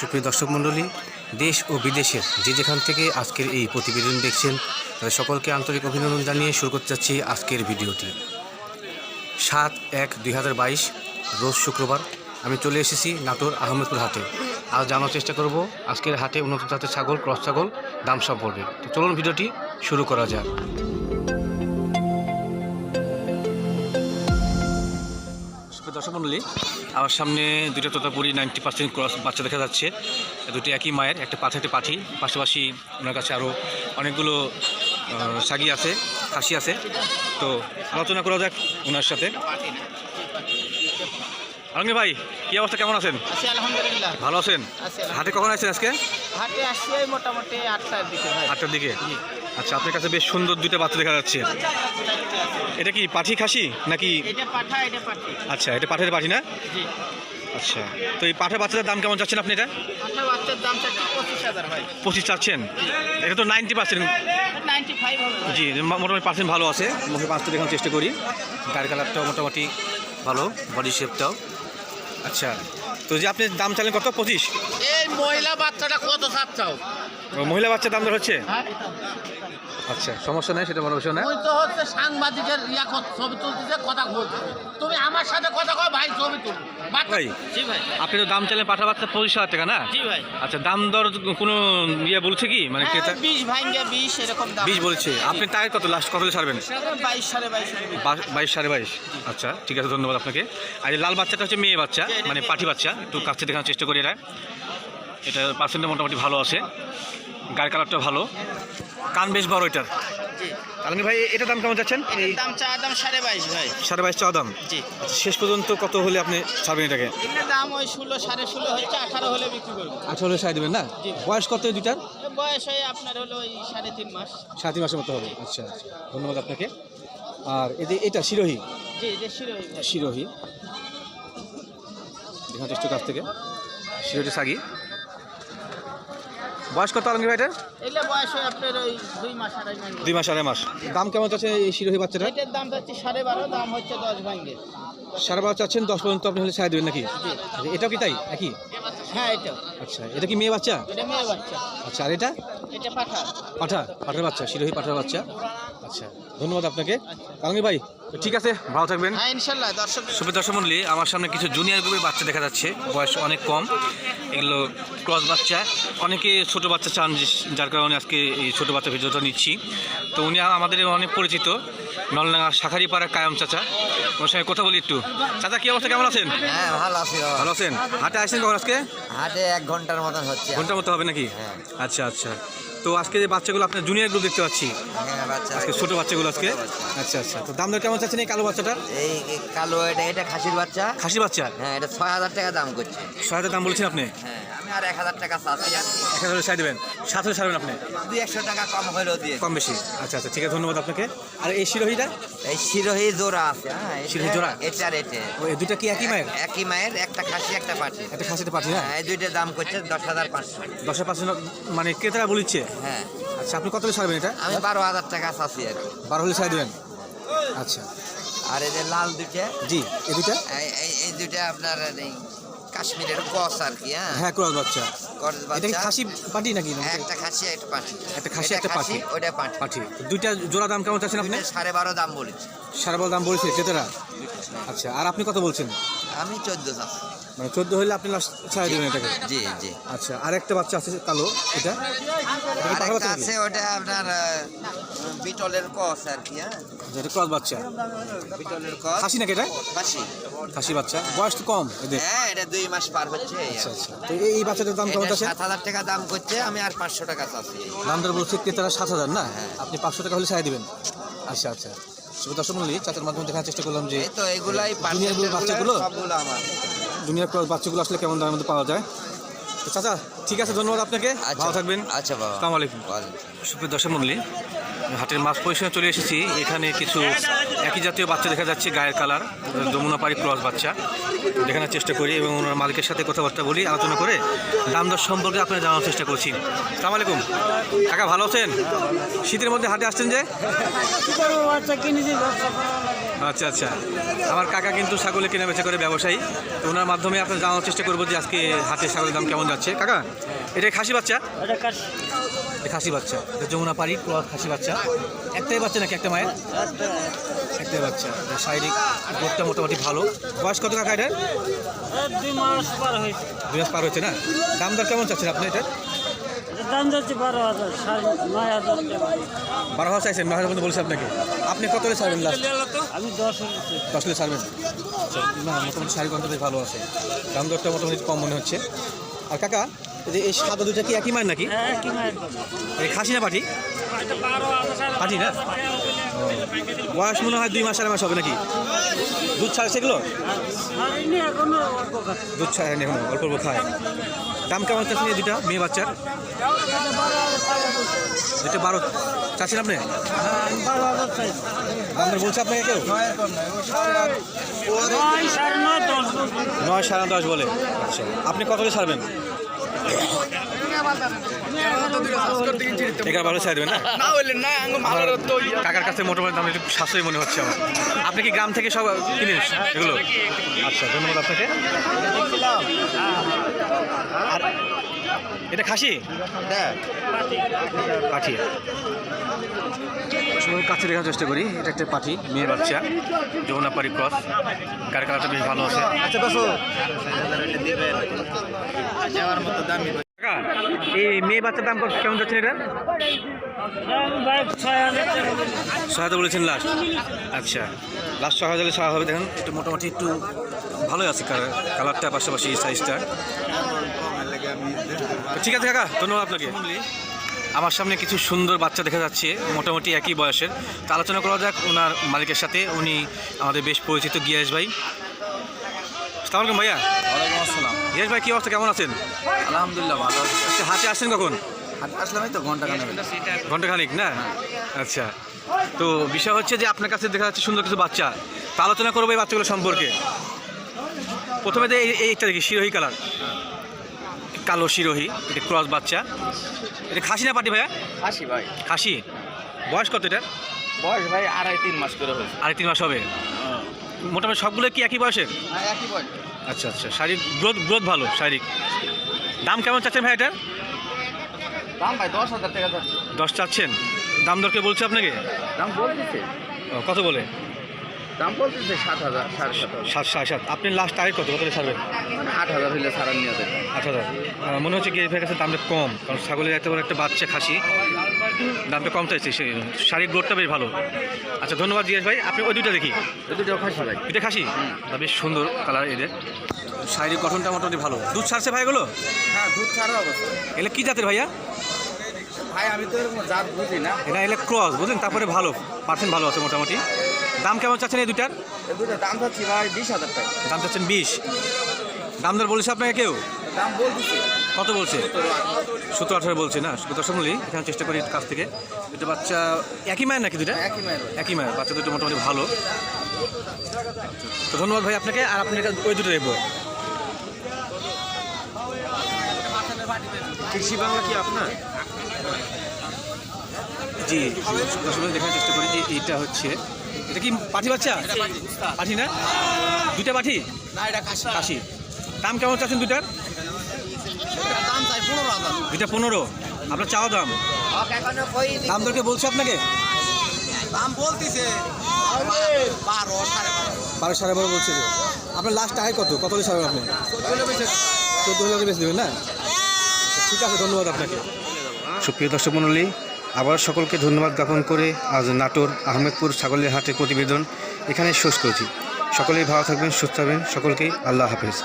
সুপ্রিয় দর্শক মণ্ডলী, দেশ ও বিদেশের যে যেখান থেকে আজকের এই প্রতিবেদন দেখছেন, তাদের সকলকে আন্তরিক অভিনন্দন জানিয়ে শুরু করতে যাচ্ছি আজকের ভিডিওটি। সাত এক দুই বাইশ, রোজ শুক্রবার আমি চলে এসেছি নাটোর আহমেদপুর হাটে। আজ জানার চেষ্টা করব, আজকের হাটে উন্নত জাতের ছাগল, ক্রস ছাগল দাম সম্পর্কে। তো চলুন ভিডিওটি শুরু করা যাক। দর্শক মণ্ডলী আমার সামনে দুটো তোতাপুরি নাইনটি পার্সেন্ট ক্রস বাচ্চা দেখা যাচ্ছে। দুটি একই মায়ের একটা পাথা একটা পাঠি। পাশাপাশি ওনার কাছে আরও অনেকগুলো সাগি আছে খাসি আছে। তো আলোচনা করা যাক ওনার সাথে। আলমগীর ভাই কি অবস্থা? কেমন আছেন? আলহামদুলিল্লাহ। ভালো আছেন? আছি হাটে কখন আছেন আজকে? হাটে আসছি মোটামুটি আটটার দিকে আটটার দিকে? আচ্ছা আপনার কাছে বেশ সুন্দর দুইটা বাচ্চা দেখা যাচ্ছে। এটা কি পাঠি খাসি নাকি? আচ্ছা এটা পাঠের পাঠি না? আচ্ছা তো এই পাঠের বাচ্চাদের দাম কেমন চাচ্ছেন আপনি এটা? পঁচিশ চাচ্ছেন? এটা তো নাইনটি পার্সেন্ট। জি মোটামুটি পার্সেন্ট ভালো আছে। মুখে পাঁচটা দেখানোর চেষ্টা করি। গাড়ি কালারটাও মোটামুটি ভালো বডি শেপটাও আচ্ছা তো যে আপনি দাম চালেন কত? পঁচিশ। এই মহিলা বাচ্চাটা কত চাচ্ছাও চাও? মহিলা বাচ্চার দাম দর হচ্ছে? হ্যাঁ। আচ্ছা সমস্যা নেই সেটা বড় বিষয় না। ওই তো হচ্ছে সাংবাদিকের ইয়া ছবি তুলতেছে কথা বলছে তুমি আমার সাথে কথা কয় ভাই ছবি তুল। ভাই। জি ভাই। আপনি তো দাম চাইলেন পাঠা বাচ্চা পঁচিশ হাজার টাকা না? জি ভাই। আচ্ছা দাম দর কোনো ইয়ে বলছে কি? মানে ক্রেতা হ্যাঁ, বিশ ভাঙ্গে বিশ এরকম দাম। বিশ বলছে। আপনি তাই কত লাস্ট কত ছাড়বেন? বাইশ সাড়ে বাইশ বাইশ সাড়ে বাইশ। আচ্ছা ঠিক আছে ধন্যবাদ আপনাকে। আর এই লাল বাচ্চাটা হচ্ছে মেয়ে বাচ্চা মানে পাঠি বাচ্চা। একটু কাছে দেখানোর চেষ্টা করি এটা এটা পার্সেন্টটা মোটামুটি ভালো আছে। গায়ের কালারটা ভালো। কান বেশ বড় এটার। জি। আলমগীর ভাই এটার দাম কেমন যাচ্ছেন এই দাম চা দাম সাড়ে বাইশ ভাই। সাড়ে বাইশ চাওয়া দাম? জি। আচ্ছা, শেষ পর্যন্ত কত হলে আপনি ছাড়বেন এটাকে? দাম ওই ষোলো সাড়ে ষোলো হচ্ছে আঠারো হলে বিক্রি করব। আঠারো হলে সাড়ে দেবেন না? বয়স কত এ বয়স হয় আপনার হলো ওই সাড়ে তিন মাস। সাড়ে তিন মাসের মতো হবে। আচ্ছা আচ্ছা। ধন্যবাদ আপনাকে। আর এই যে এটা শিরোহী? জি শিরোহী। দেখার চেষ্টা কাছ থেকে। শিরোহী সাগি। বয়স কত আলমগীর ভাই এটা বয়স হয় আপনার ওই দুই মাস আড়াই মাস। দুই মাস আড়াই মাস। দাম কেমন চাচ্ছে এই শিরোহী বাচ্চাটা এটার দাম যাচ্ছে সাড়ে বারো দাম হচ্ছে দশ ভাঙ্গে। সাড়ে বারো চাচ্ছেন দশ পর্যন্ত আপনি হলে ছাড় দেবেন নাকি? আচ্ছা, এটাও কি তাই? একই? হ্যাঁ এটা আচ্ছা এটা কি মেয়ে বাচ্চা? এটা মেয়ে বাচ্চা। আচ্ছা আর এটা? এটা পাঠা পাঠা পাঠার বাচ্চা শিরোহী পাঠার বাচ্চা। আচ্ছা ধন্যবাদ আপনাকে। আলমগীর ভাই ঠিক আছে ভালো থাকবেন। হ্যাঁ ইনশাল্লাহ দর্শক সুপ্রিয় দর্শক মন্ডলী আমার সামনে কিছু জুনিয়র গ্রুপের বাচ্চা দেখা যাচ্ছে। বয়স অনেক কম। এগুলো ক্রস বাচ্চা। অনেকে ছোট বাচ্চা চান যার কারণে আজকে এই ছোটো বাচ্চা ভিডিওটা নিচ্ছি। তো উনি আমাদের অনেক পরিচিত। নলনাঙ্গা শাখারিপাড়া কায়াম চাচা। ওর সঙ্গে কথা বলি একটু। চাচা কি অবস্থা? কেমন আছেন? হ্যাঁ ভালো আছি ভালো আছেন? হাটে আসছেন কখন আজকে? হাটে এক ঘণ্টার মতন হচ্ছে। ঘণ্টার মতো হবে নাকি? হ্যাঁ। আচ্ছা আচ্ছা। তো আজকে যে বাচ্চাগুলো আপনার জুনিয়র গ্রুপ দেখতে পাচ্ছি। হ্যাঁ, আজকে ছোট বাচ্চাগুলো আজকে। আচ্ছা আচ্ছা। তো দাম দর কেমন চাচ্ছেন এই কালো বাচ্চাটা এই কালো এটা এটা খাসির বাচ্চা। খাসির বাচ্চা? হ্যাঁ এটা ছয় হাজার টাকা দাম করছে। ছয় দাম বলছেন আপনি? হ্যাঁ আমি আর এক হাজার টাকা চাচ্ছি আর কি। এক হাজার ছাড় দেবেন। সাত হাজার ছাড়বেন আপনি? দুই একশো টাকা কম হলেও দিয়ে কম বেশি। আচ্ছা আচ্ছা ঠিক আছে ধন্যবাদ আপনাকে। আর এই শিরোহিটা? এই শিরোহি জোড়া আছে হ্যাঁ এটা- শিরোহি জোড়া? এটা আর এটা। ও দুইটা কি একই মায়ের? একই মায়ের একটা খাসি একটা পাঠি একটা খাসিতে পাঠি না হ্যাঁ এই দুইটার দাম করছে দশ হাজার পাঁচশো। দশের পার্সেন্ট মানে ক্রেতারা বলিচ্ছে। হ্যাঁ। আচ্ছা আপনি কত ছাড়বেন এটা? আমি বারো হাজার টাকা চাচ্ছি আর কি। বারো হলে ছাড় দেবেন? আচ্ছা। আর এই যে লাল দুইটা? জি এই দুইটা? এই- এই এই দুইটা আপনার এই কাশ্মীরের গস আর কি হ্যাঁ? হ্যাঁ ক্রস বাচ্চা। গছ এটা বাচ্চা। খাসি পাটি নাকি? হ্যাঁ, একটা খাসি একটা পাটি। একটা খাসি, একটা পাটি। ওটা পাটি। পাটি। দুইটা জোড়া দাম কেমন চাচ্ছেন আপনি? সাড়ে বারো দাম বলেছি। সারা বল দাম বলেছে ক্রেতারা আচ্ছা আর আপনি কত বলছেন? আমি চোদ্দ চাষ মানে চোদ্দ হলে আপনি লাস্ট ছাড় দেবেন এটাকে জি জি। আচ্ছা আর একটা বাচ্চা আছে কালো এটা? আরেকটা আছে ওটা আপনার বিটলের কস আর কি হ্যাঁ? যেটা ক্রস বাচ্চা। বিটলের কস। খাসি নাকি এটা? খাসি। খাসি বাচ্চা। বয়স তো কম এদের। হ্যাঁ এটা দুই মাস পার হচ্ছে। আচ্ছা আচ্ছা। তো এই বাচ্চাটার দাম কেমন এটা আছে? সাত হাজার টাকা দাম করছে আমি আর পাঁচশো টাকা চাচ্ছি। দাম দর বলছে ক্রেতারা সাত হাজার না? হ্যাঁ। আপনি পাঁচশো টাকা হলে ছাড় দিবেন। আচ্ছা আচ্ছা। শুভ দর্শক মন্ডলী চাচার মাধ্যমে দেখার চেষ্টা করলাম যে তো এগুলাই বাচ্চাগুলো সবগুলো আমার। দুনিয়ার ক্রস বাচ্চাগুলো আসলে কেমন দামের মধ্যে পাওয়া যায়। তো চাচা ঠিক আছে ধন্যবাদ আপনাকে। ভালো থাকবেন। আচ্ছা বাবা। আসসালামু আলাইকুম। সুপ্রিয় দর্শক মন্ডলী হাটের মাছ পজিশনে চলে এসেছি। এখানে কিছু একই জাতীয় বাচ্চা দেখা যাচ্ছে গায়ের কালার যমুনাপাড়ি ক্রস বাচ্চা। দেখানোর চেষ্টা করি এবং ওনার মালিকের সাথে কথাবার্তা বলি আলোচনা করে দাম দর সম্পর্কে আপনার জানার চেষ্টা করছি। সালাম আলাইকুম। কাকা ভালো আছেন? শীতের মধ্যে হাটে আসছেন যে? আচ্ছা আচ্ছা। আমার কাকা কিন্তু ছাগলে কেনা বেচা করে ব্যবসায়ী। তো ওনার মাধ্যমে আপনার জানার চেষ্টা করব যে আজকে হাটে ছাগলের দাম কেমন যাচ্ছে। কাকা এটা খাসি বাচ্চা? খাসি। বাচ্চা। এটা যমুনা পাড়ি খাসি বাচ্চা। একটাই বাচ্চা নাকি একটা মায়ের? একটাই বাচ্চা। এটা শারীরিক বোধটা মোটামুটি ভালো। বয়স কত কাকা এটা দুই মাস পার হয়েছে। দুই মাস পার হচ্ছে না? দাম দর কেমন চাচ্ছেন আপনি এটা এটা দাম যাচ্ছে বারো হাজার সাড়ে নয় হাজার টাকা। বারো হাজার চাইছেন নয় হাজার পর্যন্ত বলছে আপনাকে। আপনি কত ছাড়বেন লাস্ট আমি দশ দশ হলে ছাড়বেন। আচ্ছা, না মোটামুটি শাড়ি কন্টা ভালো আছে। দাম দরটা মোটামুটি কম মনে হচ্ছে। আর কাকা এই যে এই সাদা দুটা কি একই মায়ের নাকি? হ্যাঁ এই খাসি না পাটি? পাটি না? বয়স মনে হয় দুই মাস আড়াই মাস হবে নাকি? দুধ ছাড়ছে এগুলো? ছাড়িনি খাচ্ছে দুধ ছাড়ে না এখনও অল্প অল্প খায়। দাম কেমন চাচ্ছেন নিয়ে দুটা মেয়ে বাচ্চার? এটা বারো। চাচ্ছেন আপনি? আপনার বলছে আপনাকে কেউ? নয় সাড়ে নয় দশ বলে। আচ্ছা। আপনি কত করে ছাড়বেন? এগারো বারো ছাড় দেবেন না? আমার কাকার কাছে মোটামুটি দাম একটু সাশ্রয়ী মনে হচ্ছে আমার। আপনি কি গ্রাম থেকে সব কিনে এগুলো? আচ্ছা ধন্যবাদ আপনাকে। আর এটা খাসি? পাঠি। সবাই কাছে দেখার চেষ্টা করি। এটা একটা পাঠি মেয়ে বাচ্চা যমুনা যমুনাপাড়ি ক্রস। গাড়ি কালারটা বেশ ভালো আছে। আচ্ছা এই মেয়ে বাচ্চার দাম কত- কেমন এটা? ছয় হাজার বলেছেন লাস্ট। আচ্ছা লাস্ট ছয় হাজারে ছাড়া হবে দেখেন একটু মোটামুটি একটু ভালোই আছে কালারটা পাশাপাশি সাইজটা ঠিক আছে কাকা ধন্যবাদ আপনাকে। আমার সামনে কিছু সুন্দর বাচ্চা দেখা যাচ্ছে মোটামুটি একই বয়সের। তো আলোচনা করা যাক ওনার মালিকের সাথে উনি আমাদের বেশ পরিচিত গিয়াস ভাই। আলাইকুম ভাইয়া। ওয়ালাইকুম আসসালাম। গিয়াস ভাই কী অবস্থা? কেমন আছেন? আলহামদুলিল্লাহ ভালো আছি। আচ্ছা হাতে আসছেন কখন? হাট আসলামই তো ঘণ্টা খানে ঘন্টাখানিক না? আচ্ছা। তো বিষয় হচ্ছে যে আপনার কাছে দেখা যাচ্ছে সুন্দর কিছু বাচ্চা। তা আলোচনা করব এই বাচ্চাগুলো সম্পর্কে। প্রথমে যে এই- এইটা দেখি শিরোহী কালার। কালো শিরোহী এটা ক্রস বাচ্চা। এটা খাসি না পাটি ভাইয়া? আসি ভাই। খাসি। বয়স কত এটা বয়স ভাই আড়াই তিন মাস করে হয়েছে। আড়াই তিন মাস হবে। মোটামুটি সবগুলো কি একই বয়সের? হ্যাঁ একই বল আচ্ছা আচ্ছা শারীরিক গ্রোথ গ্রোথ ভালো শারীরিক দাম কেমন চাচ্ছেন ভাই এটার? দাম ভাই দশ হাজার টাকা দশ চাচ্ছেন? দাম দরকে বলছে আপনাকে? দাম বলে ও, কত বলে? দাম বলতেছে সাত হাজার সাড়ে সাত হাজার। সাত সাড়ে সাত। আপনি লাস্ট টার্গেট কত? কত ছাড়বেন? মানে আট হাজার হইলে সারা নিয়ে যাবে আট হাজার। মনে হচ্ছে গিয়ে কাছে দামটা কম কারণ ছাগলের এত বড় একটা বাচ্চা খাসি। দামটা কম চাইছে সেই। শারীরিক গ্রোথটা বেশ ভালো। আচ্ছা ধন্যবাদ জিয়াস ভাই। আপনি ওই দুইটা দেখি? এই দুটো খাসি ভাই। এটা খাসি? বেশ সুন্দর কালার এদের। শারীরিক গঠনটা মোটামুটি ভালো। দুধ ছাড়ছে ভাই এগুলো? হ্যাঁ দুধ ছাড়া অবস্থা। এগুলো কি জাতের ভাইয়া? ভাই আমি তো এরকম জাত বুঝি না। এটা এগুলো ক্রস বুঝলেন? তারপরে ভালো পার্সেন্ট ভালো আছে মোটামুটি। দাম কেমন চাচ্ছেন এই দুটার দাম চাচ্ছি ভাই বিশ হাজার টাকা। দাম চাচ্ছেন বিশ। দাম দর বলেছে আপনাকে কেউ? দাম বলতেছি। কত বলছে? সত্তর আঠারো। বলছে না? দর্শক মূল্যই এখানে চেষ্টা করি কাছ থেকে। দুটো বাচ্চা একই মায়ের নাকি দুটা একই মায়ের একই মায়ের। বাচ্চা দুটো মোটামুটি ভালো। তো ধন্যবাদ ভাই আপনাকে আর আপনি ওই দুটো দেখব। কৃষি বাংলা কি আপনার? জি দেখার চেষ্টা করি যে এইটা হচ্ছে এটা কি পাঠি বাচ্চা? পাঠি। না? দুইটা পাঠি? না এটা কাশি দাম কেমন চাচ্ছেন দুটার দাম চাই পনেরো দুইটা পনেরো। আপনার চাওয়া দাম? দাম দরকে বলছে আপনাকে? দাম বলতিছে। বারো সাড়ে বারো। সাড়ে বারো বলছে যে। আপনার লাস্ট টাকা কত? কত ছাড়বেন আপনি? চোদ্দ হাজার বেশি দেবেন না? ঠিক আছে ধন্যবাদ আপনাকে। সুপ্রিয় দর্শক মণ্ডলী আবার সকলকে ধন্যবাদ জ্ঞাপন করে আজ নাটোর আহমেদপুর ছাগলের হাটের প্রতিবেদন এখানে শেষ করছি। সকলেই ভালো থাকবেন, সুস্থ থাকবেন। সকলকেই আল্লাহ হাফেজ।